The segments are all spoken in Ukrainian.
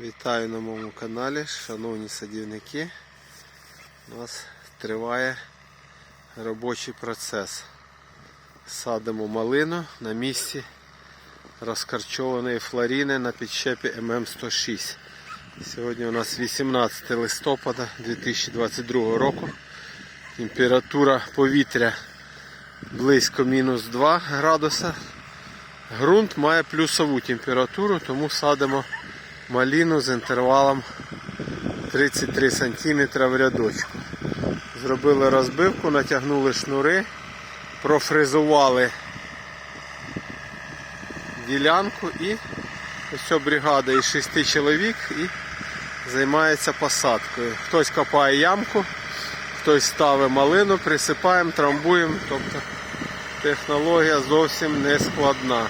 Вітаю на моєму каналі, шановні садівники. У нас триває робочий процес. Садимо малину на місці розкарчованої флоріни на підщепі ММ106. Сьогодні у нас 18 листопада 2022 року. Температура повітря близько мінус 2 градуса. Грунт має плюсову температуру, тому садимо маліну з інтервалом 33 см в рядочку. Зробили розбивку, натягнули шнури, профрезували ділянку і ось бригада із 6 чоловік і займається посадкою. Хтось копає ямку, хтось ставить малину, присипаємо, трамбуємо. Тобто технологія зовсім не складна.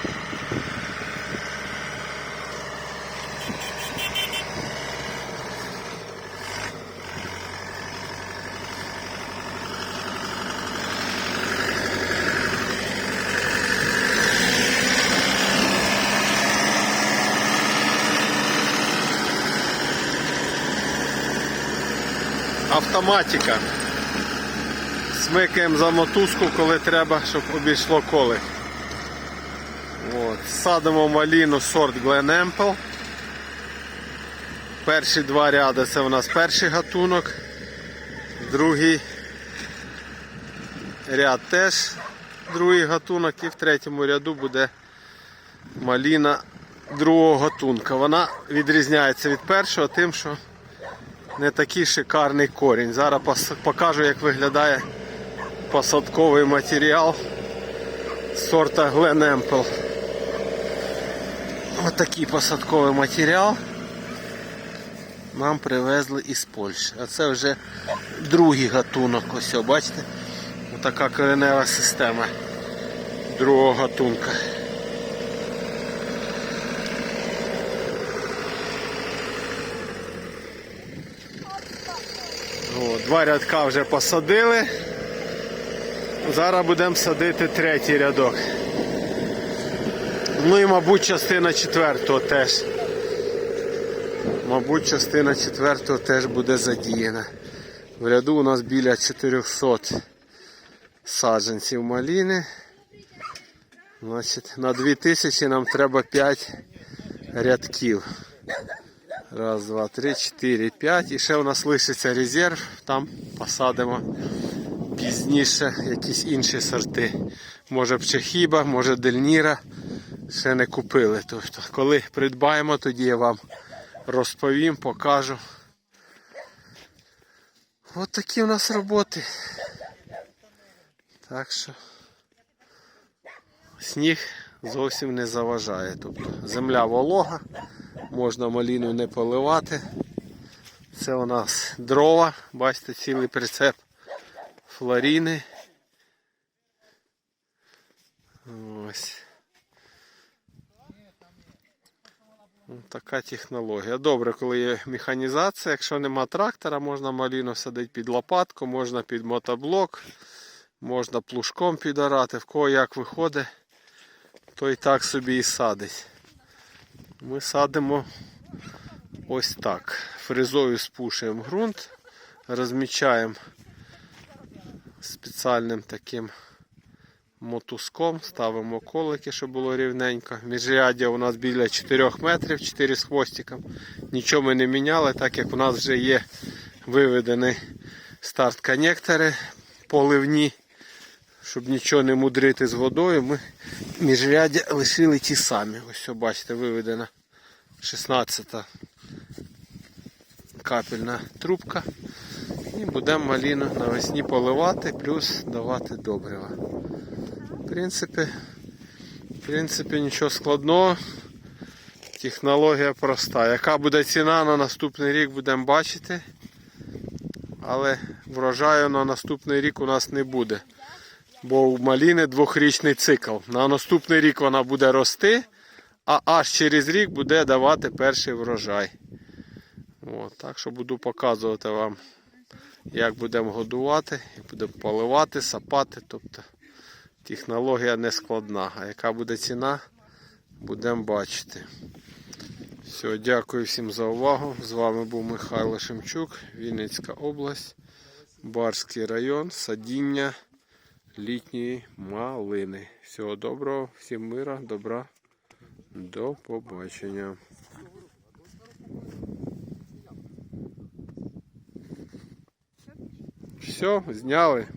Автоматика. Смикаємо за мотузку, коли треба, щоб обійшло колик. От. Садимо маліну сорт Glen Ample. Перші два ряди це у нас перший гатунок. Другий ряд теж другий гатунок і в третьому ряду буде маліна другого гатунка. Вона відрізняється від першого тим, що не такий шикарний корінь. Зараз покажу, як виглядає посадковий матеріал сорта Glen Ample. Ось такий посадковий матеріал нам привезли із Польщі. А це вже другий гатунок. Ось, бачите? Ось така коренева система другого гатунка. О, два рядка вже посадили. Зараз будемо садити третій рядок. Ну і, мабуть, частина четвертого теж. Мабуть, частина четвертого теж буде задіяна. В ряду у нас біля 400 саджанців маліни. Значить, на 2000 нам треба 5 рядків. Раз, два, три, чотири, п'ять. І ще у нас лишиться резерв, там посадимо пізніше якісь інші сорти. Може пчехіба, може дельніра. Ще не купили. Тобто, коли придбаємо, тоді я вам розповім, покажу. От такі у нас роботи. Так що сніг зовсім не заважає. Тобто земля волога, можна маліну не поливати. Це у нас дрова, бачите, цілий прицеп флоріни. Ось. Ось Така технологія. Добре, коли є механізація, якщо нема трактора, можна маліну садити під лопатку, можна під мотоблок, можна плужком підорати, в кого як виходить, то і так собі і садить. Ми садимо ось так. Фрезою спушуємо ґрунт, розмічаємо спеціальним таким мотузком, ставимо колики, щоб було рівненько. Міжряддя у нас біля 4 метрів, 4 з хвостиком. Нічого ми не міняли, так як у нас вже є виведені старт коннектори поливні. Щоб нічого не мудрити з водою, ми міжряддя лишили ті самі. Ось, бачите, виведена 16-та капельна трубка. І будемо маліну навесні поливати, плюс давати добрива. В принципі, в принципі, нічого складного. Технологія проста. Яка буде ціна на наступний рік, будемо бачити. Але врожаю на наступний рік у нас не буде. Бо у маліни двохрічний цикл. На наступний рік вона буде рости, а аж через рік буде давати перший врожай. От, так що буду показувати вам, як будемо годувати, як будемо поливати, сапати. Тобто технологія не складна. А яка буде ціна, будемо бачити. Все, дякую всім за увагу. З вами був Михайло Шемчук, Вінницька область, Барський район, садіння літньої малини. Всього доброго, всім мира, добра. До побачення. Все, зняли.